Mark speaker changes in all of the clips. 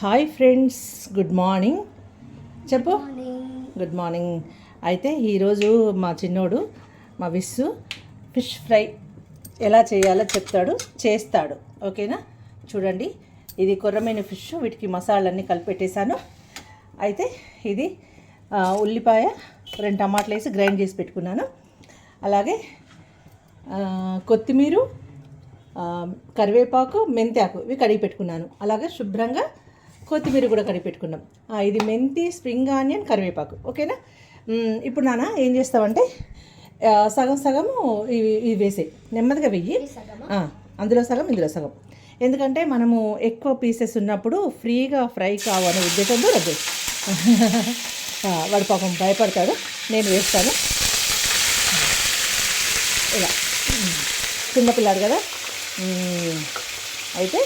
Speaker 1: Hi friends good morning. చెప్పు. Good morning. అయితే ఈరోజు మా చిన్నోడు మా విస్సు ఫిష్ ఫ్రై ఎలా చేయాలో చెప్తాడు చేస్తాడు. ఓకేనా? చూడండి. ఇది కొర్రమైన ఫిష్ వీటికి మసాలాలన్నీ కలిపెట్టేశాను. అయితే ఇది ఉల్లిపాయ రెండు టమాటాలు వేసి గ్రైండ్ చేసి పెట్టుకున్నాను. అలాగే కొత్తిమీర కరివేపాకు మెంతాకు ఇవి కడిగి పెట్టుకున్నాను. అలాగే శుభ్రంగా కొత్తిమీర కూడా కడిగి పెట్టుకున్నాం ఇది మెంతి స్ప్రింగ్ ఆనియన్ కరివేపాకు. ఓకేనా? ఇప్పుడు నాన్న ఏం చేస్తావంటే ఆ, సగం సగము ఇవి ఇవి వేసే నెమ్మదిగా వెయ్యి. అందులో సగం ఇందులో సగం. ఎందుకంటే మనము ఎక్కువ పీసెస్ ఉన్నప్పుడు ఫ్రీగా ఫ్రై కావనే ఉద్దేశంతో రద్దు వాడు పాపం భయపడతాడు. నేను వేస్తాను. ఇలా. చిన్నపిల్లాడు కదా? అయితే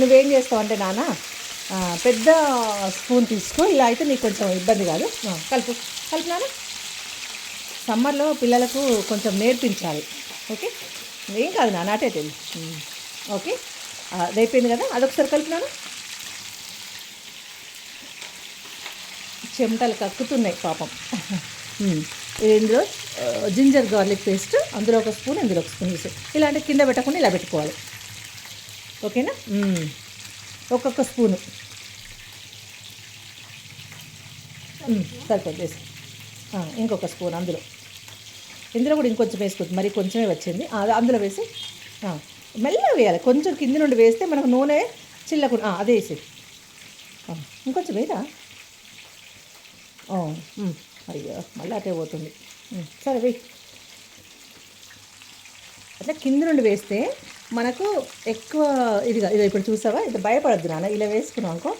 Speaker 1: నువ్వేం చేస్తావు అంటే నాన్న పెద్ద స్పూన్ తీసుకో ఇలా అయితే నీకు కొంచెం ఇబ్బంది కాదు. కలుపు. కలుపు సమ్మర్లో పిల్లలకు కొంచెం నేర్పించాలి. ఓకే? ఏం కాదు నా నాటే తెలుసు ఓకే? అదైపోయింది అది అయిపోయింది కదా? అదొకసారి కలిపినాను? చెమటలు కక్కుతున్నాయి పాపం. ఇందులో జింజర్ గార్లిక్ పేస్ట్ అందులో ఒక స్పూన్ ఇందులో ఒక స్పూన్ వేసి ఇలాంటి కింద పెట్టకుండా ఇలా పెట్టుకోవాలి. ఓకేనా? ఒక్కొక్క స్పూను. సరిపోతుంది వేసి ఇంకొక స్పూన్ అందులో. ఇందులో కూడా ఇంకొంచెం వేసుకోవచ్చు మరి కొంచెమే వచ్చింది. అందులో వేసి మెల్లగా వేయాలి. కొంచెం కింద నుండి వేస్తే మనకు నూనె చిల్లకు అదే వేసేది ఇంకొంచెం వేయరా? అయ్యో మళ్ళీ అటే పోతుంది. సరే వేయి. అట్లా కింద నుండి వేస్తే మనకు ఎక్కువ ఇదిగా ఇది ఇప్పుడు చూసావా? ఇది భయపడద్దు నాన్న. ఇలా వేసుకున్నావు అనుకో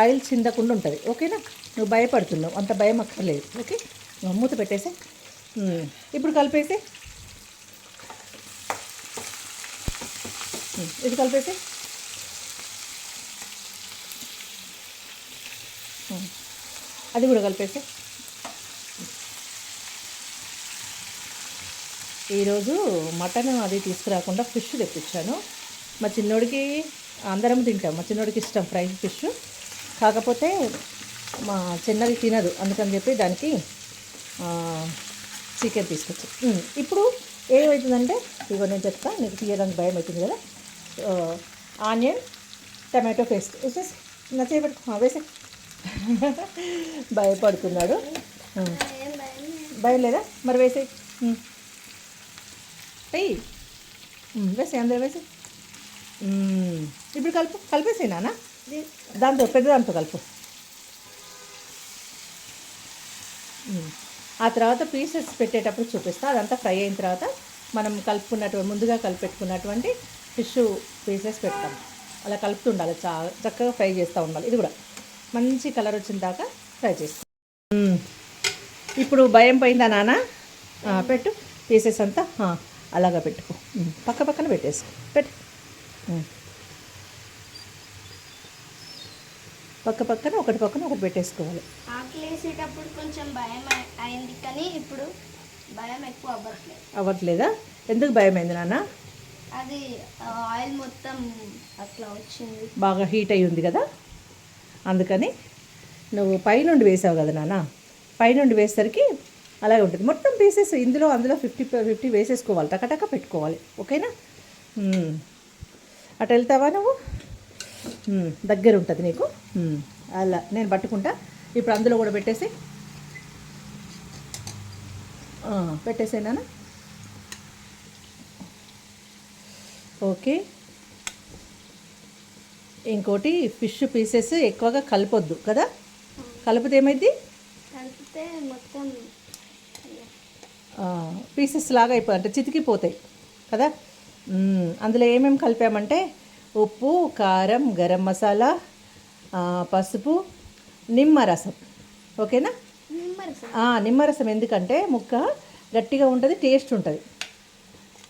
Speaker 1: ఆయిల్ చిందకుండా ఉంటుంది. ఓకేనా? నువ్వు భయపడుతున్నావు. అంత భయం అక్కర్లేదు. ఓకే? నువ్వు మూత పెట్టేసి. ఇప్పుడు కలిపేసి. ఇది కలిపేసి. అది కూడా కలిపేసి. ఈరోజు మటన్ అది తీసుకురాకుండా ఫిష్ తెప్పించాను. మా చిన్నోడికి అందరం తింటాం. మా చిన్నోడికి ఇష్టం ఫ్రై ఫిష్. కాకపోతే మా చిన్నది తినదు. అందుకని చెప్పి దానికి చికెన్ తీసుకొచ్చి. ఇప్పుడు ఏమవుతుందంటే ఇగో నేను చెప్తా నీకు తీయడానికి భయం అవుతుంది కదా? Onion tomato paste. వేసేసి నా వేసే భయపడుతున్నాడు.
Speaker 2: భయం లేదా?
Speaker 1: మరి వేసే ఉమ్. వేసే అందరూ వేసి ఇప్పుడు కలుపు కలిపేసేయి నాన్న. దాంతో పెద్ద దాంతో కలుపు. ఆ తర్వాత పీసెస్ పెట్టేటప్పుడు చూపిస్తా. అదంతా ఫ్రై అయిన తర్వాత మనం కలుపుకున్నటువంటి ముందుగా కలిపెట్టుకున్నటువంటి ఫిష్ పీసెస్ పెడతాం. అలా కలుపుతుండాలి చా చక్కగా ఫ్రై చేస్తూ ఉండాలి. ఇది కూడా మంచి కలర్ వచ్చిన దాకా ఫ్రై చేస్తాం. ఇప్పుడు భయం పోయిందా నాన్న? పెట్టు. పీసెస్ అంతా అలాగా పెట్టుకో. పక్క పక్కన పెట్టేసుకో. పెట్టు. పక్క పక్కన ఒకటి పక్కన ఒకటి పెట్టేసుకోవాలి.
Speaker 2: ఆకలి వేసేటప్పుడు కొంచెం భయం అయి- అయింది కానీ ఇప్పుడు భయం ఎక్కువ అవ్వట్లేదు.
Speaker 1: అవ్వట్లేదా? ఎందుకు భయం అయింది నాన్న?
Speaker 2: అది ఆయిల్ మొత్తం అట్లా వచ్చింది.
Speaker 1: బాగా హీట్ అయి ఉంది కదా? అందుకని నువ్వు పైనుండి వేసావు కదా నాన్న? పైనుండి వేసేసరికి అలాగే ఉంటుంది. మొత్తం పీసెస్ ఇందులో అందులో ఫిఫ్టీ ఫిఫ్టీ వేసేసుకోవాలి. టకటక పెట్టుకోవాలి. ఓకేనా? అటు వెళ్తావా నువ్వు? దగ్గర ఉంటుంది నీకు? అలా నేను పట్టుకుంటా. ఇప్పుడు అందులో కూడా పెట్టేసి. పెట్టేసేనా ఓకే. ఇంకోటి ఫిష్ పీసెస్ ఎక్కువగా కలపొద్దు కదా? కలిపితే ఏమైంది
Speaker 2: కలిపితే మొత్తం
Speaker 1: పీసెస్ లాగా అయిపోయి అంటే చితికిపోతాయి కదా. అందులో ఏమేమి కలిపామంటే ఉప్పు కారం గరం మసాలా పసుపు నిమ్మరసం. ఓకేనా?
Speaker 2: నిమ్మరసం.
Speaker 1: ఎందుకంటే ముక్క గట్టిగా ఉంటుంది టేస్ట్ ఉంటుంది.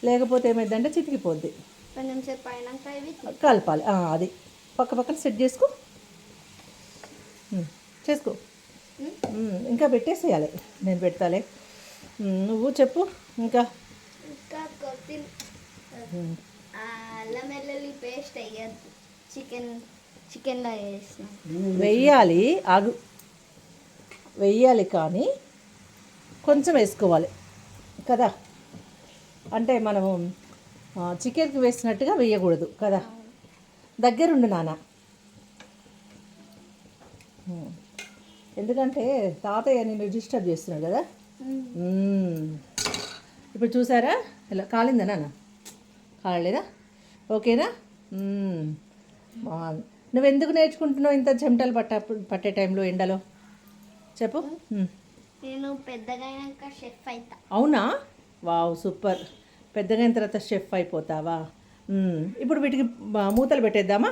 Speaker 1: లేకపోతే ఏమైందంటే చితికిపోద్ది. కలపాలి. అది. పక్క పక్కన సెట్ చేసుకో. చేసుకో. ఇంకా పెట్టేసేయాలి. నేను పెడతాలే. నువ్వు చెప్పు ఇంకా?
Speaker 2: ఇంకా కొత్తిమీర అల్లం వెల్లుల్లి పేస్ట్ వేయద్దు. చికెన్ చికెన్లో వేసిన.
Speaker 1: వెయ్యాలి ఆగు. వెయ్యాలి కానీ కొంచెం వేసుకోవాలి కదా? అంటే మనము చికెన్కి వేసినట్టుగా వేయకూడదు కదా? దగ్గరుండు నాన్న. ఎందుకంటే తాతయ్య నిన్ను డిస్టర్బ్ చేస్తున్నాడు కదా. ఇప్పుడు చూసారా? ఇలా కాలిందా నాన్న? కాలలేదా? ఓకేనా. బాగుంది నువ్వు ఎందుకు నేర్చుకుంటున్నావు ఇంత చెమటలు పట్ట పట్టే టైంలో ఎండలో? చెప్పు.
Speaker 2: నేను పెద్దగా షెఫ్ అవుతా
Speaker 1: అవునా? Wow super. పెద్దగా అయిన తర్వాత షెఫ్ అయిపోతావా. ఇప్పుడు వీటికి మూతలు పెట్టేద్దామా?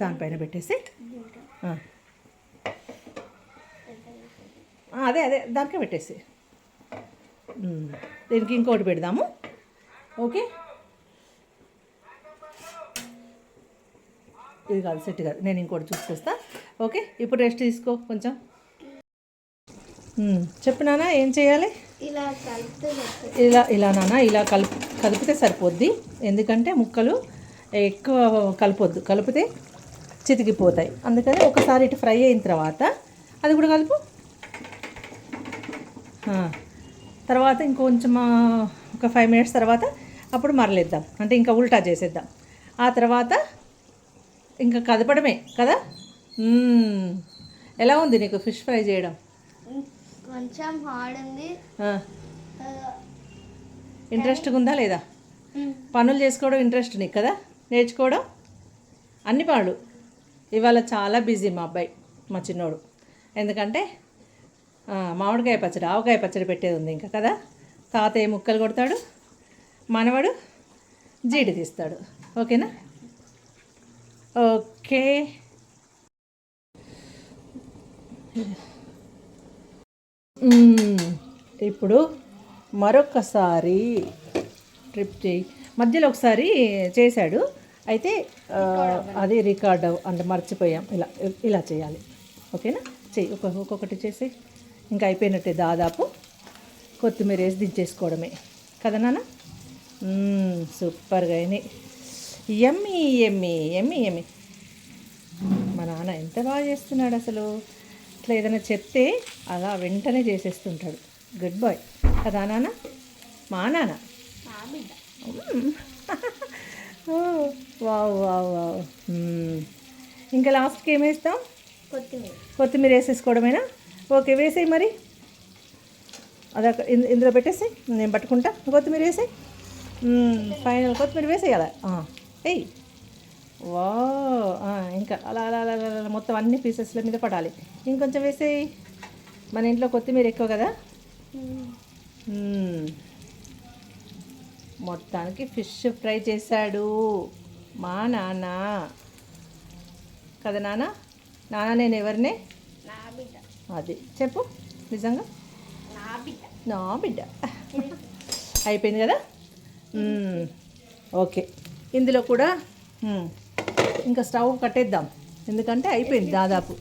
Speaker 1: దానిపైన పెట్టేసి. అదే అదే దానికే పెట్టేసి. దీనికి ఇంకోటి పెడదాము. ఓకే? ఇది కాదు సెట్ కాదు. నేను ఇంకోటి చూసుకొస్తా. ఓకే? ఇప్పుడు రెస్ట్ తీసుకో కొంచెం. చెప్పు నాన్న ఏం చేయాలి.
Speaker 2: ఇలా
Speaker 1: ఇలా నాన్న ఇలా కలుపు కలిపితే సరిపోద్ది. ఎందుకంటే ముక్కలు ఎక్కువ కలపొద్దు. కలిపితే చితికిపోతాయి. అందుకని ఒకసారి ఇటు ఫ్రై అయిన తర్వాత అది కూడా కలుపు. తర్వాత ఇంకొంచెం ఒక ఫైవ్ మినిట్స్ తర్వాత అప్పుడు మరలేద్దాం. అంటే ఇంకా ఉల్టా చేసేద్దాం. ఆ తర్వాత ఇంకా కదపడమే కదా. ఎలా ఉంది నీకు ఫిష్ ఫ్రై చేయడం?
Speaker 2: కొంచెం హార్డ్ ఉంది.
Speaker 1: ఇంట్రెస్ట్గా ఉందా లేదా? పనులు చేసుకోవడం ఇంట్రెస్ట్ నీకు కదా? నేర్చుకోవడం? అన్ని పనులు. ఇవాళ చాలా బిజీ మా అబ్బాయి మా చిన్నోడు. ఎందుకంటే మామిడికాయ పచ్చడి ఆవకాయ పచ్చడి పెట్టేది ఉంది ఇంకా కదా? తాతయ్య ముక్కలు కొడతాడు మనవడు జీడి తీస్తాడు. ఓకేనా? ఓకే. ఇప్పుడు మరొకసారి ట్రిప్ చేయి. మధ్యలో ఒకసారి చేశాడు. అయితే అది రికార్డ్ అంటే మర్చిపోయాం. ఇలా ఇలా చేయాలి. ఓకేనా? చెయ్యి ఒక ఒక్కొక్కటి చేసి ఇంకా అయిపోయినట్టే దాదాపు. కొత్తిమీర వేసి దించేసుకోవడమే. కదా నాన్న? సూపర్గా అయినాయి ఎమ్మి ఎమ్మి ఎమ్మి ఎమ్మి మా నాన్న ఎంత బాగా చేస్తున్నాడు అసలు. ఇట్లా ఏదైనా చెప్తే అలా వెంటనే చేసేస్తుంటాడు. గుడ్ బాయ్ కదా నాన్న? మా నాన్న? Wow wow wow. ఇంకా లాస్ట్కి ఏం వేస్తాం?
Speaker 2: కొత్తిమీర.
Speaker 1: కొత్తిమీర వేసేసుకోవడమేనా? ఓకే వేసేయి మరి. అదొక ఇందులో పెట్టేసి నేను పట్టుకుంటా. కొత్తిమీర వేసేయి. ఫైనల్ కొత్తిమీర వేసేయాలి. ఎయ్ వా ఇంకా అలా అలా అలా అలా మొత్తం అన్ని పీసెస్ల మీద పడాలి. ఇంకొంచెం వేసేయి. మన ఇంట్లో కొత్తిమీర ఎక్కువ కదా. మొత్తానికి ఫిష్ ఫ్రై చేశాడు. మా నాన్న. కదా నాన్న? నాన్న నేను ఎవరినే?
Speaker 2: నా బిడ్డ.
Speaker 1: అది. చెప్పు. నిజంగా?
Speaker 2: నా బిడ్డ.
Speaker 1: నా బిడ్డ. అయిపోయింది కదా. ఓకే. ఇందులో కూడా. ఇంకా స్టవ్ కట్టేద్దాం. ఎందుకంటే అయిపోయింది దాదాపు.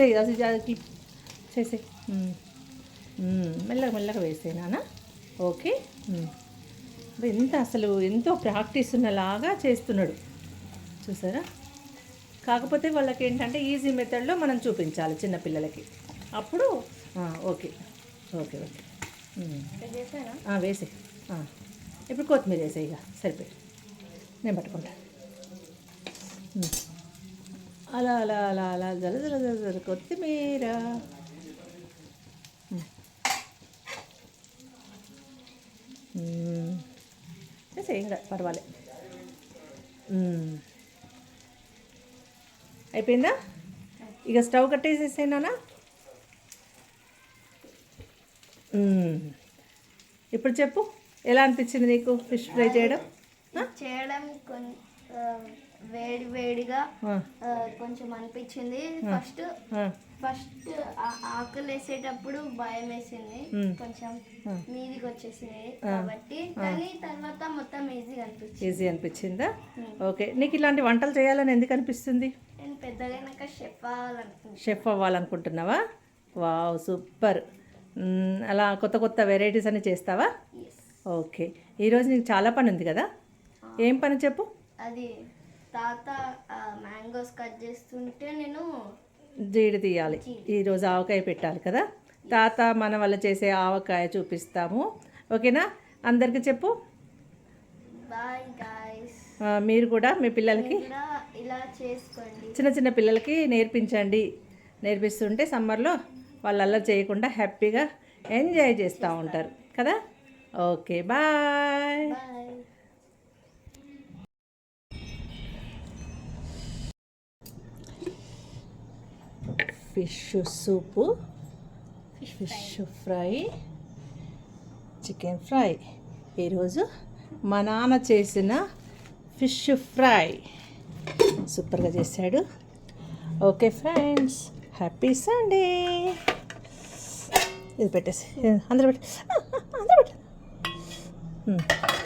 Speaker 1: చెయ్యి అది అది చేసే మెల్లగా మెల్లగా వేసే నాన్న. ఓకే. ఎంత అసలు ఎంతో ప్రాక్టీస్ ఉన్నలాగా చేస్తున్నాడు. చూసారా? కాకపోతే వాళ్ళకి ఏంటంటే ఈజీ మెథడ్లో మనం చూపించాలి చిన్నపిల్లలకి అప్పుడు ఓకే. Okay okay. వేసే. ఇప్పుడు కొత్తిమీర వేసే ఇక. సరిపోయి నేను పట్టుకుంటా. అలా అలా అలా అలా జల జల జల జల కొత్తిమీర. ఉమ్. వేసే ఇంకా పర్వాలే. అయిపోయిందా? ఇక స్టవ్ కట్టేసేసేనా ఇప్పుడు చెప్పు ఎలా అనిపించింది నీకు ఫిష్ ఫ్రై చేయడం?
Speaker 2: చేయడం వేడి వేడిగా కొంచెం అనిపించింది. ఫస్ట్ ఫస్ట్ ఆకులు వేసేటప్పుడు భయం వేసింది
Speaker 1: మ్మ్.
Speaker 2: కొంచెం
Speaker 1: ఆ.
Speaker 2: మీదికి వచ్చేసింది కాబట్టి. కానీ తర్వాత మొత్తం ఈజీగా అనిపించింది.
Speaker 1: ఈజీ అనిపించిందా. ఓకే నీకు ఇలాంటి వంటలు చేయాలని ఎందుకు అనిపిస్తుంది?
Speaker 2: నేను పెద్దగైనాక షెఫ్ అవ్వాలనుకుంటున్నాను
Speaker 1: షెఫ్ అవ్వాలనుకుంటున్నావా? వావ్ సూపర్ అలా కొత్త కొత్త వెరైటీస్ అన్ని చేస్తావా? ఓకే ఈరోజు నీకు చాలా పని ఉంది కదా? ఏం పని చెప్పు?
Speaker 2: అది తాత మ్యాంగోస్ కట్ చేస్తుంటే నేను
Speaker 1: జీడి తీయాలి. ఈరోజు ఆవకాయ పెట్టాలి కదా? తాత మన వల్ల చేసే ఆవకాయ చూపిస్తాము. ఓకేనా? అందరికీ చెప్పు. మీరు కూడా మీ పిల్లలకి
Speaker 2: ఇలా చేసుకోండి.
Speaker 1: చిన్న చిన్న పిల్లలకి నేర్పించండి. నేర్పిస్తుంటే సమ్మర్లో వాళ్ళు అల్లరి చేయకుండా హ్యాపీగా ఎంజాయ్ చేస్తూ ఉంటారు కదా? Okay
Speaker 2: bye.
Speaker 1: Fish soup. Fish fry. Chicken fry. ఈరోజు మా నాన్న చేసిన ఫిష్ ఫ్రై. సూపర్గా చేశాడు. Okay friends happy Sunday. ఇది పెట్టేసి అందరూ పెట్టు. అందరూ పెట్టు.